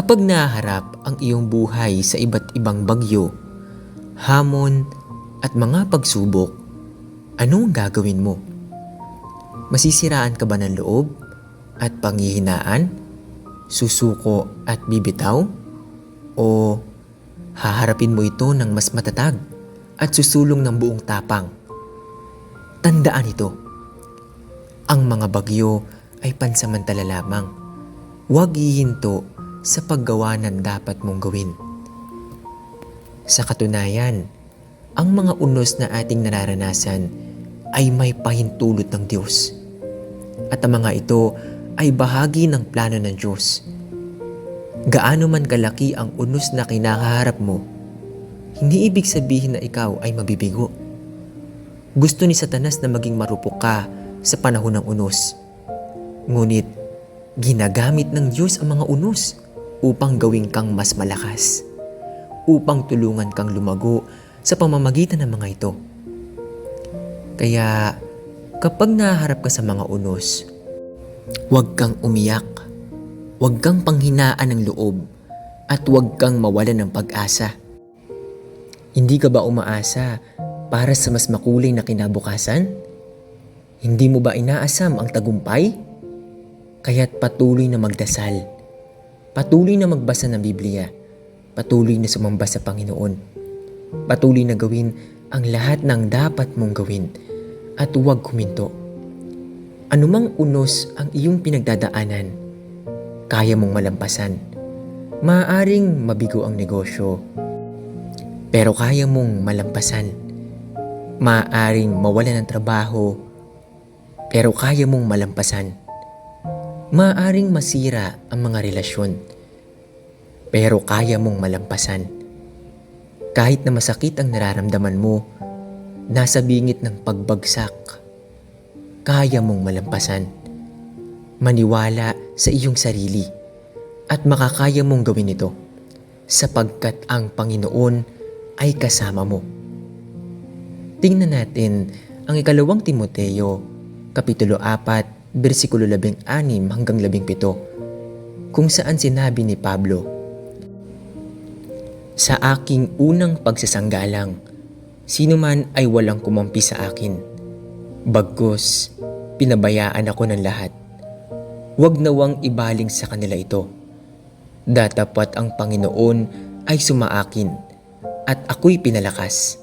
Kapag naharap ang iyong buhay sa iba't ibang bagyo, hamon at mga pagsubok, ano ang gagawin mo? Masisiraan ka ba ng loob at panghihinaan? Susuko at bibitaw? O haharapin mo ito ng mas matatag at susulong ng buong tapang? Tandaan ito. Ang mga bagyo ay pansamantala lamang. Huwag hihinto sa paggawa ng dapat mong gawin. Sa katunayan, ang mga unos na ating nararanasan ay may pahintulot ng Diyos. At ang mga ito ay bahagi ng plano ng Diyos. Gaano man kalaki ang unos na kinakaharap mo, hindi ibig sabihin na ikaw ay mabibigo. Gusto ni Satanas na maging marupok ka sa panahon ng unos. Ngunit, ginagamit ng Diyos ang mga unos upang gawin kang mas malakas. Upang tulungan kang lumago sa pamamagitan ng mga ito. Kaya, kapag naharap ka sa mga unos, huwag kang umiyak, huwag kang panghinaan ng loob, at huwag kang mawalan ng pag-asa. Hindi ka ba umaasa para sa mas makulay na kinabukasan? Hindi mo ba inaasam ang tagumpay? Kaya't patuloy na magdasal. Patuloy na magbasa ng Biblia. Patuloy na sumamba sa Panginoon. Patuloy na gawin ang lahat ng dapat mong gawin at huwag kuminto. Anumang unos ang iyong pinagdadaanan, kaya mong malampasan. Maaring mabigo ang negosyo, pero kaya mong malampasan. Maaring mawala ng trabaho, pero kaya mong malampasan. Maaring masira ang mga relasyon, pero kaya mong malampasan. Kahit na masakit ang nararamdaman mo, nasa bingit ng pagbagsak, kaya mong malampasan. Maniwala sa iyong sarili at makakaya mong gawin ito sapagkat ang Panginoon ay kasama mo. Tingnan natin ang ikalawang Timoteo, Kapitulo 4, versikulo 16 hanggang 17, kung saan sinabi ni Pablo, Sa aking unang pagsasanggalang, sino man ay walang kumampi sa akin. Bagkus, pinabayaan ako ng lahat. Huwag nawang ibaling sa kanila ito. Datapat ang Panginoon ay sumaakin at ako'y pinalakas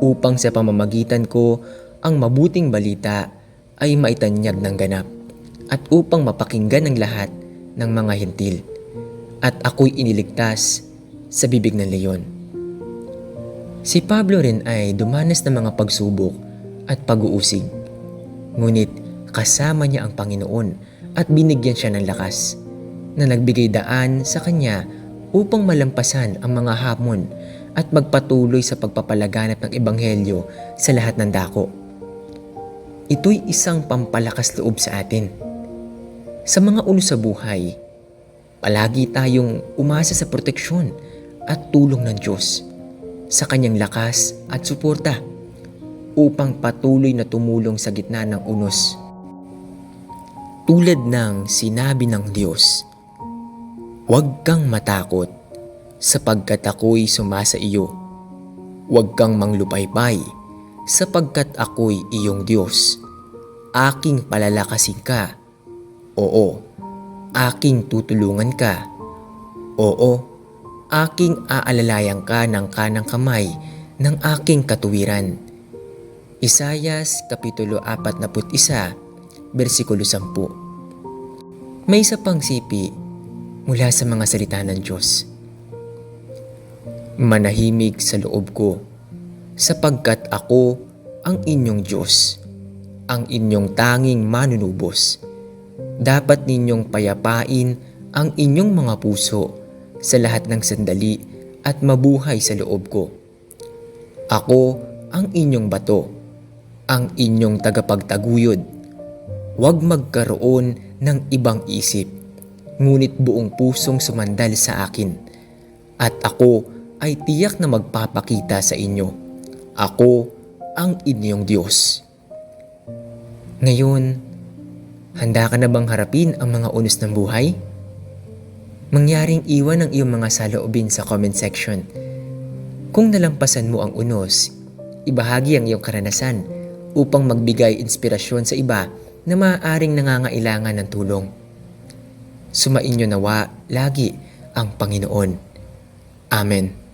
upang sa pamamagitan ko ang mabuting balita ay maitanyag ng ganap at upang mapakinggan ng lahat ng mga hentil at ako'y iniligtas sa bibig ng leyon. Si Pablo rin ay dumanas ng mga pagsubok at pag-uusig. Ngunit kasama niya ang Panginoon at binigyan siya ng lakas na nagbigay daan sa kanya upang malampasan ang mga hamon at magpatuloy sa pagpapalaganap ng Ebanghelyo sa lahat ng dako. Ito'y isang pampalakas loob sa atin. Sa mga ulo sa buhay, palagi tayong umasa sa proteksyon at tulong ng Diyos sa kanyang lakas at suporta upang patuloy na tumulong sa gitna ng unos. Tulad ng sinabi ng Diyos, Huwag kang matakot sapagkat ako'y sumasa iyo. Huwag kang manglupaypay sapagkat ako'y iyong Diyos. Aking palalakasin ka. Oo, aking tutulungan ka. Oo, aking aalalayan ka ng kanang kamay ng aking katuwiran. Isayas Kapitulo 41, versikulo 10 May isa pang sipi mula sa mga salita ng Diyos. Manahimik sa loob ko, sapagkat ako ang inyong Diyos, ang inyong tanging manunubos. Dapat ninyong payapain ang inyong mga puso sa lahat ng sandali at mabuhay sa loob ko. Ako ang inyong bato, ang inyong tagapagtaguyod. Huwag magkaroon ng ibang isip, ngunit buong pusong sumandal sa akin. At ako ay tiyak na magpapakita sa inyo. Ako ang inyong Diyos. Ngayon, handa ka na bang harapin ang mga unos ng buhay? mangyaring iwan ang iyong mga saloobin sa comment section. Kung nalampasan mo ang unos, ibahagi ang iyong karanasan upang magbigay inspirasyon sa iba na maaaring nangangailangan ng tulong. Sumainyo nawa lagi ang Panginoon. Amen.